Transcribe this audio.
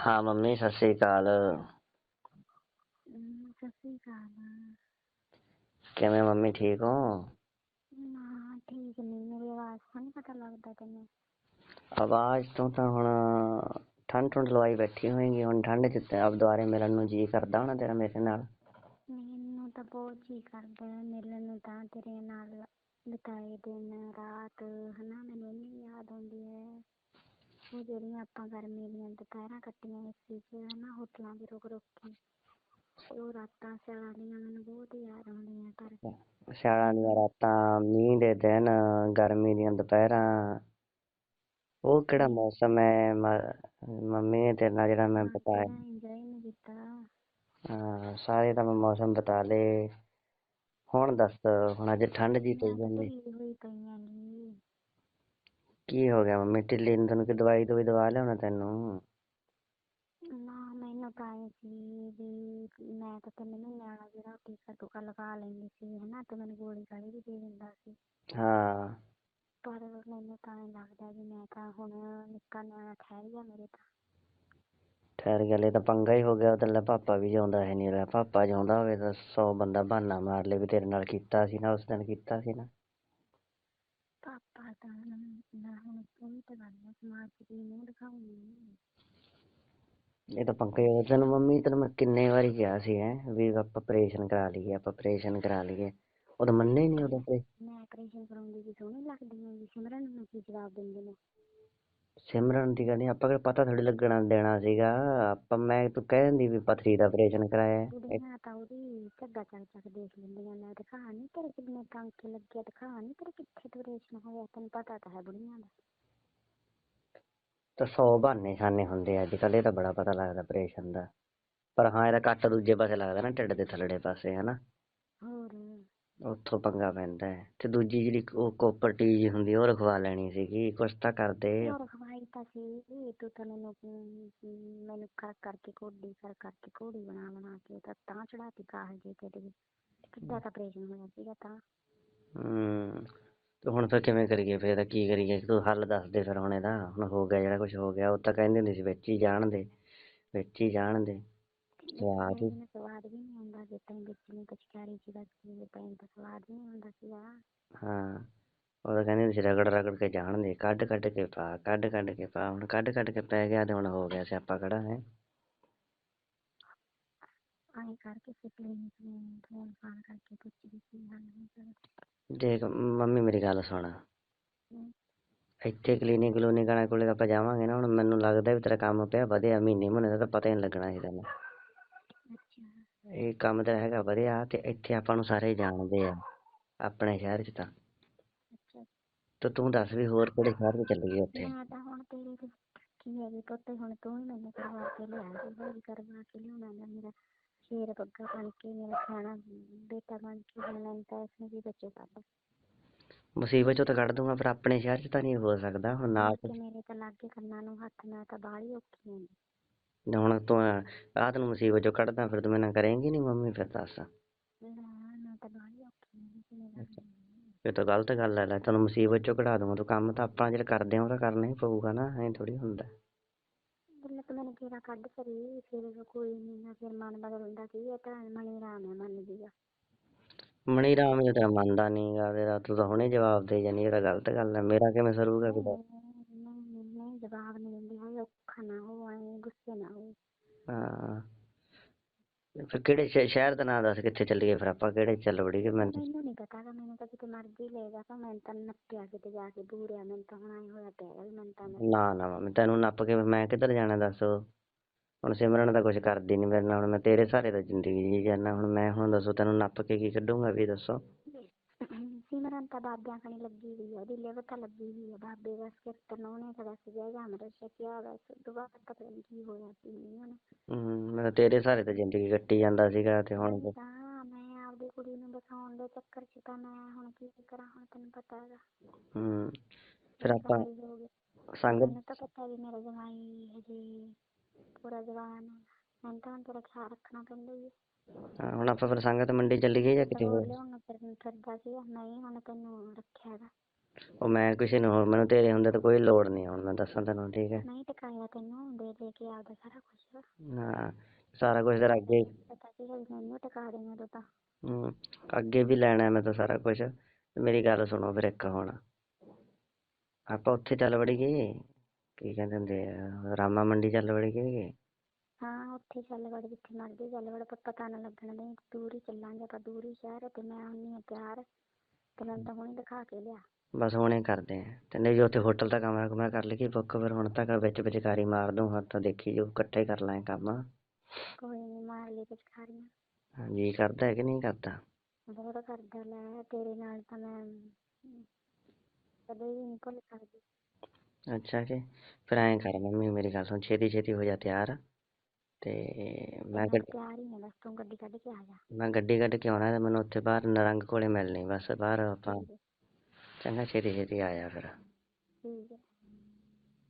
ਹਾਂ ਮੰਮੀ ਸਤਿ ਸ੍ਰੀ ਅਕਾਲ। ਹਮ, ਸਤਿ ਸ੍ਰੀ ਅਕਾਲ। ਕਿਵੇਂ ਮੰਮੀ ਠੀਕ ਹੋ? ਨਾ ਠੀਕ ਨਹੀਂ ਮੇਰੀ ਆਵਾਜ਼ ਤੋਂ ਨਹੀਂ ਪਤਾ ਲੱਗਦਾ ਤੈਨੂੰ। ਆਵਾਜ਼ ਤੋਂ ਤਾਂ ਹੁਣ ਠੰਡ ਠੰਡ ਲਵਾਈ ਬੈਠੀ ਹੋਏਗੀ। ਹੁਣ ਠੰਡ ਚ ਤੇ ਆਪ ਦੁਆਰੇ ਮਿਲਣ ਨੂੰ ਜੀ ਕਰਦਾ ਹੋਣਾ ਤੇਰਾ ਮੇਰੇ ਨਾਲ। ਮੈਨੂੰ ਤਾਂ ਬਹੁਤ ਜੀ ਕਰਦਾ ਹੈ ਮਿਲਣ ਨੂੰ ਤਾਂ ਤੇਰੇ ਨਾਲ ਬਿਤਾਏ ਦਿਨ ਰਾਤ ਹਨਾ। ਮੈਨੂੰ ਇੰਨੀ ਯਾਦ ਆਉਂਦੀ ਹੈ। ਉਹ ਜਿਹੜੀਆਂ ਆਪਾਂ ਗਰਮੀ ਦੀਆਂ ਦੁਪਹਿਰਾਂ ਕੱਟੀਆਂ ਏਸੀ 'ਚ ਹਨਾ ਹੋਟਲਾਂ 'ਚ ਰੁਕ ਰੁਕ ਕੇ ਉਹ ਰਾਤਾਂ ਸਿਆਲਾਂ ਦੀਆਂ ਮੈਨੂੰ ਬਹੁਤ ਯਾਦ ਆਉਂਦੀਆਂ ਪਰ ਸਿਆਲਾਂ ਦੀਆਂ ਰਾਤਾਂ ਮੀਂਹ ਦੇ ਦਿਨ ਗਰਮੀ ਦੀਆਂ ਦੁਪਹਿਰਾਂ ਉਹ ਕਿਹੜਾ ਮੌਸਮ ਹੈ ਮ- ਮੰਮੀ ਨੇ ਤੇਰੇ ਨਾਲ ਜਿਹੜਾ ਮੈਂ ਬਤਾਇਆ ਇੰਜੋਏ ਨਹੀਂ ਕੀਤਾ। ਹਾਂ, ਸਾਰੇ ਤਾਂ ਮੈਂ ਮੌਸਮ ਬਤਾ ਲਏ। ਹੁਣ ਦੱਸ ਹੁਣ ਅੱਜ ਠੰਡ ਜੀ ਪਈ ਜਾਂਦੀ। ਢਿੱਲੀ ਹੋਈ ਪਈਆਂ ਨੀ ਕੀ ਹੋ ਗਿਆ ਮੰਮੀ? ਢਿੱਲੀ ਨੂੰ ਤੈਨੂੰ ਕਿ ਦਵਾਈ ਦਵਾਈ ਦਵਾ ਲਿਆਉਣਾ ਤੈਨੂੰ? ਨਾ ਮੈਨੂੰ ਤਾਂ ਇਹ ਸੀ ਵੀ ਮੈਂ ਤਾਂ ਤਿੰਨ ਮਹੀਨਿਆਂ ਵਾਲਾ ਜਿਹੜਾ ਟੀਕਾ ਟੂਕਾ ਲਗਾ ਲੈਂਦੀ ਸੀ ਹਨਾ ਤੇ ਮੈਨੂੰ ਗੋਲੀ ਗਾਲੀ ਵੀ ਦੇ ਦਿੰਦਾ ਸੀ। ਹਾਂ। ਪਰ ਮੈਨੂੰ ਤਾਂ ਇਹ ਲੱਗਦਾ ਵੀ ਮੈਂ ਤਾਂ ਹੁਣ ਨਿੱਕਾ ਨਿਆਣਾ ਠਹਿਰ ਗਿਆ ਮੇਰੇ ਤਾਂ। ਠਹਿਰ ਗਿਆ ਲੈ ਤਾਂ ਪੰਗਾ ਹੀ ਹੋ ਗਿਆ ਉਹਦੇ ਨਾਲ ਪਾਪਾ ਵੀ ਜਿਉਂਦਾ ਹੈ ਨਹੀਂ ਰਿਹਾ। ਪਾਪਾ ਜਿਉਂਦਾ ਹੋਵੇ ਤਾਂ ਸੌ ਬੰਦਾ ਬਹਾਨਾ ਮਾਰ ਲੇ ਵੀ ਤੇਰੇ ਨਾਲ ਕੀਤਾ ਸੀ ਨਾ ਉਸ ਦਿਨ ਕੀਤਾ ਸੀ ਨਾ। ਤਾਂ ਦੀ ਇਹ ਤਾਂ ਹੋ ਗਿਆ ਤੈਨੂੰ ਮੰਮੀ ਤੈਨੂੰ ਮੈਂ ਕਿੰਨੇ ਵਾਰੀ ਕਿਹਾ ਸੀ ਹੈ ਵੀ ਆਪਾਂ ਆਪਰੇਸ਼ਨ ਕਰਾ ਲਈਏ ਆਪਾਂ ਆਪਰੇਸ਼ਨ ਕਰਾ ਲਈਏ। ਉਹ ਤਾਂ ਮੰਨੇ ਹੀ ਨਹੀਂ ਉਦੋਂ ਤੇ ਮੈਂ ਆਪਰੇਸ਼ਨ ਕਰਾਉਂਦੀ ਵੀ ਸੋਹਣੀ ਲੱਗਦੀ ਹਾਂ ਸਿਮਰਨ ਨੂੰ ਕੀ ਜਵਾਬ ਦਿੰਦੇ ਨੇ। ਸਿਮਰਨ ਦੀ ਗੱਲ ਨਹੀਂ ਆਪਾਂ ਕਿਹੜਾ ਪਤਾ ਥੋੜੀ ਲੱਗਣਾ ਦੇਣਾ ਸੀਗਾ। ਆਪਾਂ ਮੈਂ ਤੂੰ ਕਹਿ ਦਿੰਦੀ ਵੀ ਪਥਰੀ ਦਾ ਆਪਰੇਸ਼ਨ ਕਰਾਇਆ। ਹੈ। ਤਾਂ ਉਹਦੀ ਝੱਗਾ ਚੱਕ ਚੱਕ ਦੇਖ ਲੈਂਦੀਆਂ ਨੇ ਦਿਖਾ ਨਹੀਂ ਤੇਰੇ ਕਿੰਨੇ ਟਾਂਕੇ ਲੱਗੇ ਦਿਖਾ ਨਹੀਂ ਤੇਰੇ ਕਿੱਥੇ ਆਪਰੇਸ਼ਨ ਹੋਇਆ ਤੈਨੂੰ ਪਤਾ ਤਾਂ ਹੈ ਬੁੜੀਆਂ ਦਾ। ਤਾਂ ਸੌ ਬਹਾਨੇ ਖਾਨੇ ਹੁੰਦੇ ਅੱਜ ਕੱਲ੍ਹ ਇਹ ਤਾਂ ਬੜਾ ਪਤਾ ਲੱਗਦਾ ਆਪਰੇਸ਼ਨ ਦਾ। ਪਰ ਹਾਂ ਇਹਦਾ ਕੱਟ ਦੂਜੇ ਪਾਸੇ ਲੱਗਦਾ ਨਾ ਢਿੱਡ ਦੇ ਥੱਲੜੇ ਪਾਸੇ ਹਨਾ। ਉੱਥੋਂ ਪੰਗਾ ਪੈਂਦਾ ਹੈ। ਤੇ ਦੂਜੀ ਜਿਹੜੀ ਉਹ ਕੋਪਰ ਟੀਜ ਹੁੰਦੀ ਉਹ ਰਖਵਾ ਲੈਣੀ ਸੀਗੀ। ਕੁਛ ਤਾਂ ਕਰਦੇ। ਯਾਰ ਖਵਾਈ ਤਾਂ ਸੀ ਤੂੰ ਤਾਂ ਮੈਨੂੰ ਅਮ, ਮੈਨੂੰ ਕਰ ਕਰਕੇ ਕੋਡੀ ਕਰ ਕਰਕੇ ਕੋੜੀ ਬਣਾ ਬਣਾ ਕੇ ਤਾਂ ਤਾਂ ਚੜਾਤੀ ਕਾਹ ਜੇ ਤੇ ਤੇ ਕਿੱਦਾਂ ਦਾ ਆਪਰੇਸ਼ਨ ਹੋਇਆ ਸੀਗਾ ਤਾਂ। ਹੂੰ ਤੇ ਹੁਣ ਫਿਰ ਕਿਵੇਂ ਕਰੀਏ? ਫਿਰ ਕੀ ਕਰੀਏ? ਤੂੰ ਹੱਲ ਦੱਸ ਦੇ ਫਿਰ ਹੁਣ ਇਹਦਾ। ਹੁਣ ਹੋ ਗਿਆ ਜਿਹੜਾ ਕੁਝ ਹੋ ਗਿਆ। ਉਹ ਤਾਂ ਕਹਿੰਦੇ ਹੁੰਦੇ ਸੀ ਵਿੱਚ ਹੀ ਜਾਣ ਦੇ। ਵਿੱਚ ਹੀ ਜਾਣ ਦੇ। ਮੈਨੂੰ ਸਵਾਦ ਵੀ ਨਹੀਂ ਆਉਂਦਾ ਜੇ ਤੈਨੂੰ ਵਿੱਚ ਨੂੰ ਬੱਜੀ ਜੇ ਤੈਨੂੰ ਤਾਂ ਸਵਾਦ ਵੀ ਨਹੀਂ ਆਉਂਦਾ ਸੀਗਾ। ਹਾਂ ਉਹ ਤਾਂ ਕਹਿੰਦੇ ਹੁੰਦੇ ਸੀ ਰਗੜ ਰਗੜ ਕੇ ਜਾਣ ਦੇ ਕੱਢ ਕੱਢ ਕੇ ਪਾ ਕੱਢ ਕੱਢ ਕੇ ਪਾ ਹੁਣ ਕੱਢ ਕੱਢ ਕੇ ਪੈ ਗਿਆ ਤੇ ਹੁਣ ਹੋ ਗਿਆ ਸਿਆਪਾ ਖੜਾ ਹੈ। ਆਏ ਕਰਕੇ ਫਿਰ ਕਲੀਨਿਕ ਨੂੰ ਫੋਨ ਫਾਨ ਕਰਕੇ ਪੁੱਛਦੀ ਸੀ ਹੱਲ ਨਹੀਂ ਦੇਖ ਮੰਮੀ ਮੇਰੀ ਗੱਲ ਸੁਣ। ਇੱਥੇ ਕਲੀਨਿਕ ਕਲੂਨਿਕ ਵਾਲੇ ਕੋਲੇ ਆਪਾਂ ਜਾਵਾਂਗੇ ਨਾ ਹੁਣ ਮੈਨੂੰ ਲੱਗਦਾ ਵੀ ਤੇਰਾ ਕੰਮ ਪਿਆ ਵਧਿਆ ਮਹੀਨੇ ਮਹੀਨੇ ਦਾ ਤਾਂ ਪਤਾ ਹੀ ਨਹੀਂ ਲੱਗਣਾ ਸੀ ਤੈਨੂੰ। ਇਹ ਕੰਮ ਤੇਰਾ ਹੈਗਾ ਵਧਿਆ ਤੇ ਇੱਥੇ ਆਪਾਂ ਨੂੰ ਸਾਰੇ ਜਾਣਦੇ ਆ ਆਪਣੇ ਸ਼ਹਿਰ 'ਚ ਤਾਂ। ਅੱਛਾ। ਤੇ ਤੂੰ ਦੱਸ ਵੀ ਹੋਰ ਕਿਹੜੇ ਸ਼ਹਿਰ 'ਚ ਚੱਲੀ ਗਈ ਉੱਥੇ? ਮੈਂ ਤਾਂ ਹੁਣ ਤੇਰੇ ਤੇ ਕੀ ਹੈਗੀ ਪੁੱਤ ਹੁਣ ਤੂੰ ਹੀ ਮੈਨੂੰ ਕਰਵਾ ਕੇ ਲਿਆ ਸੀ ਬਈ ਕਰਵਾ ਕੇ ਲਿਆਉਣਾ ਗਾ ਮੇਰਾ। ਸ਼ੇਰ ਬੱਗਾ ਬਣ ਕੇ ਮੇਰਾ ਖਾਣਾ ਬੇਟਾ ਬਣ ਕੇ ਹੁਣ ਮੈਨੂੰ ਤਾਂ ਇਸਨੇ ਵੀ ਬੱਚੇ ਕੱਢ। ਮੁਸੀਬਤ 'ਚੋਂ ਤਾਂ ਕੱਢ ਦੂੰਗਾ ਪਰ ਆਪਣੇ ਸ਼ਹਿਰ 'ਚ ਤਾਂ ਨਹੀਂ ਹੋ ਸਕਦਾ ਹੁਣ ਨਾਲ ਕਿ ਮੇਰੇ ਤਾਂ ਲਾਗੇ ਕੰਨਾਂ ਨੂੰ ਹੱਥ ਮੈਂ ਤਾਂ ਬਾਹਲੀ ਔਖੀ ਹਾਂ। ਤੇ ਹੁਣ ਤੂੰ ਰਾਤ ਨੂੰ ਮੁਸੀਬਤ 'ਚੋਂ ਕੱਢਦਾ ਫਿਰ ਤੂੰ ਮੇਰੇ ਨਾਲ ਕਰੇਂਗੀ ਨਹੀਂ ਮੰਮੀ ਫਿਰ ਦੱਸ। ਨਾ ਮੈਂ ਤਾਂ ਬਾਹਲੀ ਔਖੀ ਹਾਂ ਇਹ ਤਾਂ ਗਲਤ ਗੱਲ ਹੈ ਲੈ ਤੈਨੂੰ ਮੁਸੀਬਤ 'ਚੋਂ ਕਢਾ ਦੂੰਗਾ ਤੂੰ ਕੰਮ ਤਾਂ ਆਪਾਂ ਜਿਹੜਾ ਕਰਦੇ ਆ ਉਹ ਤਾਂ ਕਰਨਾ ਹੀ ਪਊਗਾ ਨਾ ਐਂ ਥੋੜੀ ਹੁੰਦਾ। ਬਿੱਲ ਤਾਂ ਮੈਨੂੰ ਕਿਹੜਾ ਕੱਢ ਕਰੀ ਫਿਰ ਕੋਈ ਨਹੀਂ ਨਾ ਫਿਰ ਮਨ ਬਦਲਦਾ ਕੀ ਇਹ ਤਾਂ ਮਣੀ ਰਾਮ ਹੈ ਮੰਨ ਜੀਗਾ ਮਣੀ ਰਾਮ ਜੀ ਤਾਂ ਮੰਨਦਾ ਨਹੀਂਗਾ ਤੇਰਾ ਤੂੰ ਤਾਂ ਹੁਣੇ ਜਵਾਬ ਦੇ ਜਾਨੀ ਇਹ ਤਾਂ ਗਲਤ ਗੱਲ ਹੈ ਮੇਰਾ ਕਿਵੇਂ ਸਰੂਗਾ ਕਿਦਾ ਨਹੀਂ ਨਹੀਂ ਜਵਾਬ ਨਹੀਂ ਨਾ ਹੋ ਐਂ ਗੁੱਸੇ ਨਾ ਹੋ ਹਾਂ। ਫਿਰ ਕਿਹੜੇ ਸ਼ਹਿ- ਸ਼ਹਿਰ ਦਾ ਨਾਂ ਦੱਸ ਕਿੱਥੇ ਚੱਲੀਏ ਫਿਰ ਆਪਾਂ ਕਿਹੜੇ ਚੱਲ ਵੜੀਏ ਮੈਂ ਮੈਨੂੰ? ਨਹੀਂ ਪਤਾ ਗਾ ਮੈਨੂੰ ਤਾਂ ਕਿਤੇ ਮਰਜ਼ੀ ਲੈ ਜਾ ਤਾਂ ਮੈਂ ਤਾਂ ਨੱਪਿਆ ਕਿਤੇ ਜਾ ਕੇ ਬੂਰਿਆ ਮੈਨੂੰ ਤਾਂ ਹੁਣ ਐਂ ਹੋਇਆ ਪਿਆ ਵੀ ਮੈਨੂੰ ਤਾਂ ਨਾ ਨਾ ਮੈਂ ਤੈਨੂੰ ਨੱਪ ਕੇ ਮੈਂ ਕਿੱਧਰ ਜਾਣਾ ਦੱਸ? ਹੁਣ ਸਿਮਰਨ ਤਾਂ ਕੁਝ ਕਰਦੀ ਨਹੀਂ ਮੇਰੇ ਨਾਲ ਹੁਣ ਮੈਂ ਤੇਰੇ ਸਹਾਰੇ ਤਾਂ ਜ਼ਿੰਦਗੀ ਜੀ ਜਾਨਾ ਹੁਣ ਮੈਂ ਹੁਣ ਦੱਸੋ ਤੈਨੂੰ ਨੱਪ ਕੇ ਕੀ ਕੱਢੂੰਗਾ ਵੀ ਦੱਸੋ? ਤਾਂ ਬਾਬਿਆਂ ਕਣੀ ਲੱਗੀ ਹੋਈ ਆ ਉਹਦੀ ਲਿਵ ਤਾਂ ਲੱਗੀ ਹੋਈ ਆ ਬਾਬੇ ਬਸ ਕਿਰਤਨ ਉਹਨੇ ਤਾਂ ਬਸ ਜੈ ਜਾ ਅੰਮ੍ਰਿਤ ਛਕਿਆ ਬਸ ਦੁਬਾਰਾ ਤਾਂ ਪਤਾ ਨਹੀਂ ਕੀ ਹੋਇਆ ਕੀ ਨਹੀਂ ਉਹਨੂੰ ਹਮ, ਮੈਂ ਤਾਂ ਤੇਰੇ ਸਹਾਰੇ ਤਾਂ ਜ਼ਿੰਦਗੀ ਕੱਟੀ ਜਾਂਦਾ ਸੀਗਾ ਤੇ ਹੁਣ ਤਾਂ- ਤਾਂ ਮੈਂ ਆਪਦੀ ਕੁੜੀ ਨੂੰ ਬਸਾਉਣ ਦੇ ਚੱਕਰ 'ਚ ਤਾਂ ਮੈਂ ਹੁਣ ਕੀ ਕਰਾਂ ਹੁਣ ਤੈਨੂੰ ਪਤਾ ਹੈਗਾ। ਹਮ ਫਿਰ ਆਪਾਂ ਜਵਾਈ ਹੋ ਗਏ। ਸੰਗਤ ਮੈਨੂੰ ਤਾਂ ਪਤਾ ਵੀ ਮੇਰਾ ਜਵਾਈ ਹਜੇ ਪੂਰਾ ਜਵਾਨ ਹੈ ਮੈਨੂੰ ਤਾਂ ਹੁਣ ਤੇਰਾ ਖਿਆਲ ਰੱਖਣਾ ਪੈਂਦਾ ਹੀ ਹੈ ਹਾਂ, ਹੁਣ ਆਪਾਂ ਫਿਰ ਸੰਗਤ ਮੰਡੀ ਚੱਲੀਏ ਜਾਂ ਕਿਤੇ ਹੋਰ? ਲਿਆਉਣ ਨੂੰ ਫਿਰ ਫਿਰਦਾ ਸੀ ਨਹੀਂ ਹੁਣ ਤੈਨੂੰ ਰੱਖਿਆ ਹੈਗਾ ਉਹ ਮੈਂ ਕਿਸੇ ਨੂੰ ਹੁਣ ਮੈਨੂੰ ਤੇਰੇ ਹੁੰਦੇ ਤਾਂ ਕੋਈ ਲੋੜ ਨਹੀਂ ਹੁਣ ਮੈਂ ਦੱਸਾਂ ਤੈਨੂੰ ਠੀਕ ਹੈ? ਨਹੀਂ ਟਕਾਇਆ ਤੈਨੂੰ ਦੇ ਦੇ ਕੇ ਆਪਦਾ ਸਾਰਾ ਕੁਝ ਨਾ ਸਾਰਾ ਕੁਝ ਤੇਰਾ ਅੱਗੇ ਪਤਾ ਕੀ ਗੱਲ ਮੈਨੂੰ ਟਕਾ ਦੇਣਾ ਤੂੰ ਤਾਂ। ਹਮ, ਅੱਗੇ ਵੀ ਲੈਣਾ ਮੈਂ ਤਾਂ ਸਾਰਾ ਕੁਝ ਮੇਰੀ ਗੱਲ ਸੁਣੋ ਫਿਰ ਇੱਕ ਹੁਣ। ਆਪਾਂ ਉੱਥੇ ਚੱਲ ਵੜੀਏ। ਕੀ ਕਹਿੰਦੇ ਹੁੰਦੇ ਆ ਰਾਮਾ ਮੰਡੀ ਚੱਲ ਵੜੀਏ। ਹਾਂ ਉੱਥੇ ਚੱਲ ਵੜ ਜਿੱਥੇ ਮਰਜ਼ੀ ਚੱਲ ਵੜ ਪਰ ਪਤਾ ਨਾ ਲੱਗਣ ਦੇ ਦੂਰ ਹੀ ਚੱਲਾਂਗੇ ਆਪਾਂ ਦੂਰ ਹੀ ਸ਼ਹਿਰ ਤੇ ਮੈਂ ਹੁੰਨੀ ਆ ਤਿਆਰ ਤੇ ਮੈਨੂੰ ਤਾਂ ਹੁਣੇ ਦਿਖਾ ਕੇ ਲਿਆ। ਬਸ ਹੁਣੇ ਕਰਦੇ ਆ ਤੇ ਨਹੀਂ ਜੇ ਉੱਥੇ ਹੋਟਲ ਦਾ ਕਮਰਾ ਕੁਮਰਾ ਕਰ ਲਈਏ ਬੁੱਕ ਫਿਰ ਹੁਣ ਤੱਕ ਵਿੱਚ ਵਿਚਕਾਰੀ ਮਾਰ ਦੂੰ ਹੱਥ ਤਾਂ ਦੇਖੀ ਜੋ ਇਕੱਠੇ ਕਰ ਲਾਂਗੇ ਕੰਮ। ਕੋਈ ਨਹੀਂ ਮਾਰ ਲਈ ਪਿਚਕਾਰੀਆਂ ਹਾਂਜੀ ਕਰਦਾ ਹੈ ਕਿ ਨਹੀਂ ਕਰਦਾ? ਬਹੁਤ ਕਰਦਾ ਲੈ ਤੇਰੇ ਨਾਲ ਤਾਂ ਮੈਂ ਕਦੇ ਵੀ ਨਹੀਂ ਭੁੱਲ ਸਕਦੀ। ਅੱਛਾ ਕਿ ਫਿਰ ਐਂ ਕਰ ਮੰਮੀ ਮੇਰੀ ਗੱਲ ਸੁਣ ਛੇਤੀ ਛੇਤੀ ਹੋ ਜਾ ਤਿਆਰ। ਤੇ ਮੈਂ ਗੱਡ- ਤਿਆਰ ਹੀ ਹਾਂ ਬਸ ਤੂੰ ਗੱਡੀ ਕੱਢ ਕੇ ਆ ਜਾ। ਮੈਂ ਗੱਡੀ ਕੱਢ ਕੇ ਆਉਣਾ ਤੇ ਮੈਨੂੰ ਉੱਥੇ ਬਾਹਰ ਨਰੰਗ ਕੋਲੇ ਮਿਲਣੀ ਬਸ ਬਾਹਰ ਆਪਾਂ ਚੰਗਾ ਛੇਤੀ ਛੇਤੀ ਆ ਜਾ ਫਿਰ। ਠੀਕ ਹੈ।